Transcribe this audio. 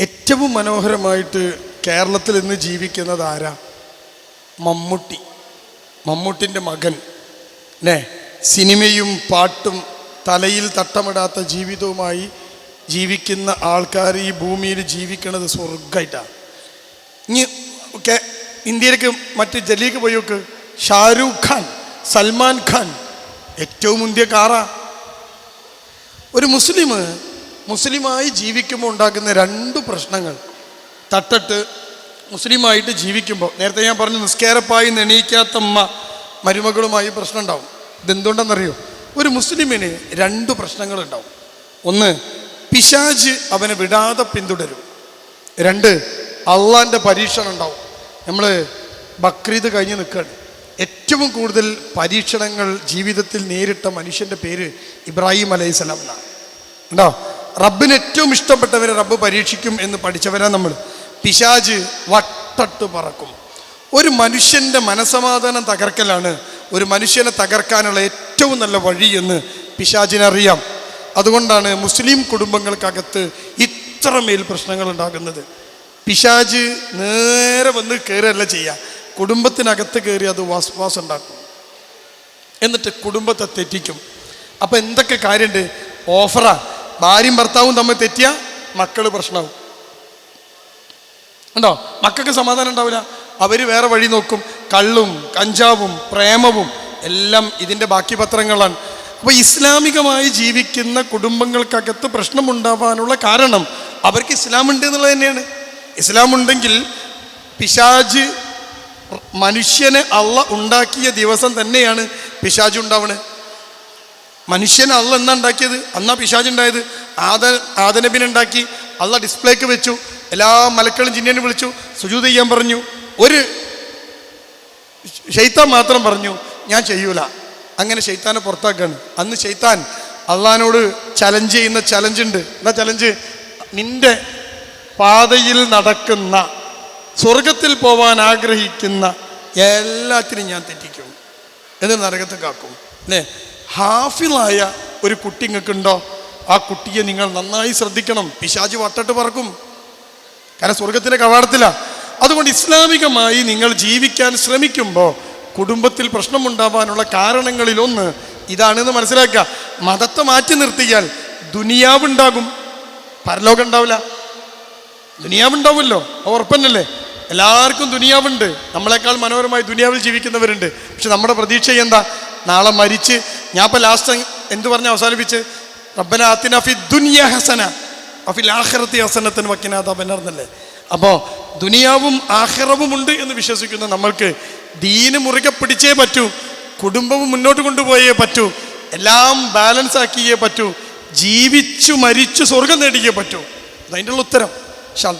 ഏറ്റവും മനോഹരമായിട്ട് കേരളത്തിൽ ഇന്ന് ജീവിക്കുന്നത് ആരാ? മമ്മൂട്ടി. മമ്മൂട്ടിന്റെ മകൻ. അല്ലേ സിനിമയും പാട്ടും തലയിൽ തട്ടമിടാത്ത ജീവിതവുമായി ജീവിക്കുന്ന ആൾക്കാർ ഈ ഭൂമിയിൽ ജീവിക്കുന്നത് സ്വർഗമായിട്ടാണ് ഇനി ഒക്കെ ഇന്ത്യയിലേക്ക് മറ്റ് ജലീക്ക് പോയോക്ക് ഷാരൂഖ് ഖാൻ സൽമാൻ ഖാൻ ഏറ്റവും മുന്തിയ കാറാ. ഒരു മുസ്ലിം മുസ്ലിമായി ജീവിക്കുമ്പോൾ ഉണ്ടാക്കുന്ന രണ്ട് പ്രശ്നങ്ങൾ. തട്ടിട്ട് മുസ്ലിമായിട്ട് ജീവിക്കുമ്പോൾ നേരത്തെ ഞാൻ പറഞ്ഞു നിസ്കാരപ്പായി നെണീക്കാത്ത അമ്മ മരുമകളുമായി പ്രശ്നം ഉണ്ടാവും. ഇതെന്തുകൊണ്ടെന്നറിയോ? ഒരു മുസ്ലിമിന് രണ്ട് പ്രശ്നങ്ങളുണ്ടാവും ഒന്ന് പിശാജ് അവനെ വിടാതെ പിന്തുടരും. രണ്ട് അള്ളാന്റെ പരീക്ഷണം ഉണ്ടാവും. നമ്മൾ ബക്രീദ് കഴിഞ്ഞ് നിൽക്കുകയാണ്. ഏറ്റവും കൂടുതൽ പരീക്ഷണങ്ങൾ ജീവിതത്തിൽ നേരിട്ട മനുഷ്യന്റെ പേര് ഇബ്രാഹിം അലൈഹി സ്വലാം എന്നാണ് ഉണ്ടോ റബ്ബിന് ഏറ്റവും ഇഷ്ടപ്പെട്ടവരെ റബ്ബ് പരീക്ഷിക്കും എന്ന് പഠിച്ചവരാ നമ്മൾ പിശാജ് വട്ടട്ട് പറക്കും. ഒരു മനുഷ്യന്റെ മനസമാധാനം തകർക്കലാണ്. ഒരു മനുഷ്യനെ തകർക്കാനുള്ള ഏറ്റവും നല്ല വഴി എന്ന് പിശാജിനറിയാം അതുകൊണ്ടാണ് മുസ്ലിം കുടുംബങ്ങൾക്കകത്ത് ഇത്രമേൽ പ്രശ്നങ്ങൾ ഉണ്ടാകുന്നത്. പിശാജ് നേരെ വന്ന് കയറുകയല്ല ചെയ്യുക കുടുംബത്തിനകത്ത് കയറി അത് വാസ്വാസം ഉണ്ടാക്കും. എന്നിട്ട് കുടുംബത്തെ തെറ്റിക്കും. അപ്പം എന്തൊക്കെ കാര്യമുണ്ട് ഓഫറാ. ഭാര്യയും ഭർത്താവും തമ്മിൽ തെറ്റിയ മക്കൾ പ്രശ്നമാവും. ഉണ്ടോ മക്കൾക്ക് സമാധാനം ഉണ്ടാവില്ല. അവർ വേറെ വഴി നോക്കും. കള്ളും കഞ്ചാവും പ്രേമവും എല്ലാം ഇതിന്റെ ബാക്കി പത്രങ്ങളാണ്. അപ്പോൾ ഇസ്ലാമികമായി ജീവിക്കുന്ന കുടുംബങ്ങൾക്കകത്ത് പ്രശ്നമുണ്ടാവാനുള്ള കാരണം അവർക്ക് ഇസ്ലാം ഉണ്ട് എന്നുള്ളത് തന്നെയാണ്. ഇസ്ലാം ഉണ്ടെങ്കിൽ പിശാജ് മനുഷ്യനെ അള്ള ഉണ്ടാക്കിയ ദിവസം തന്നെയാണ് പിശാജ് ഉണ്ടാവണത് മനുഷ്യനെ അള്ള എന്നാ ഉണ്ടാക്കിയത്? അന്നാ പിശാജ് ഉണ്ടായത്. ആദ ആദനബിനെ ഉണ്ടാക്കി. അള്ള ഡിസ്പ്ലേക്ക് വെച്ചു. എല്ലാ മലക്കളും ജിന്നേനെ വിളിച്ചു. സുജൂത് ചെയ്യാൻ പറഞ്ഞു. ഒരു ഷെയ്ത്താൻ മാത്രം പറഞ്ഞു ഞാൻ ചെയ്യൂല. അങ്ങനെ ഷെയ്ത്താനെ പുറത്താക്കാണ്. അന്ന് ഷെയ്ത്താൻ അള്ളഹാനോട് ചലഞ്ച് ചെയ്യുന്ന ചലഞ്ച് ഉണ്ട്. എന്താ ചലഞ്ച് നിന്റെ പാതയിൽ നടക്കുന്ന സ്വർഗത്തിൽ പോവാൻ ആഗ്രഹിക്കുന്ന എല്ലാത്തിനും ഞാൻ തെറ്റിക്കും. എന്നിട്ട് നരകത്ത് കാക്കും. അല്ലേ? ഹാഫിളായ ഒരു കുട്ടി നിങ്ങൾക്കുണ്ടോ ആ കുട്ടിയെ നിങ്ങൾ നന്നായി ശ്രദ്ധിക്കണം. പിശാജ് വട്ടട്ട് പറക്കും. കാരണം സ്വർഗത്തിന്റെ കവാടത്തിലാണ് അതുകൊണ്ട് ഇസ്ലാമികമായി നിങ്ങൾ ജീവിക്കാൻ ശ്രമിക്കുമ്പോൾ കുടുംബത്തിൽ പ്രശ്നമുണ്ടാവാനുള്ള കാരണങ്ങളിലൊന്ന് ഇതാണെന്ന് മനസ്സിലാക്കുക. മതത്തെ മാറ്റി നിർത്തിയാൽ ദുനിയാവുണ്ടാകും. പരലോകം ഉണ്ടാവില്ല ദുനിയാവുണ്ടാവുമല്ലോ ഉറപ്പന്നല്ലേ? എല്ലാവർക്കും ദുനിയാവുണ്ട്. നമ്മളെക്കാൾ മനോഹരമായി ദുനിയാവിൽ ജീവിക്കുന്നവരുണ്ട്. പക്ഷെ നമ്മുടെ പ്രതീക്ഷ എന്താ? നാളെ മരിച്ച് ഞാൻ ഇപ്പം ലാസ്റ്റ് എന്ത് പറഞ്ഞ് അവസാനിപ്പിച്ച്? റബ്ബന ആത്തിന ഫി ദുനിയ ഹസന അഫിൽ ആഹ്റത്തി ഹസനത്തിന് വക്കിനാഥ ബനർന്നല്ലേ അപ്പോൾ ദുനിയാവും ആഖിറവും ഉണ്ട് എന്ന് വിശ്വസിക്കുന്ന നമ്മൾക്ക് ദീന് മുറുകെ പിടിച്ചേ പറ്റൂ കുടുംബവും മുന്നോട്ട് കൊണ്ടുപോയേ പറ്റൂ എല്ലാം ബാലൻസ് ആക്കിയേ പറ്റൂ ജീവിച്ചു മരിച്ചു സ്വർഗം നേടിയേ പറ്റൂ. അതതിന്റെ ഉള്ള ഉത്തരം. ഷാൽ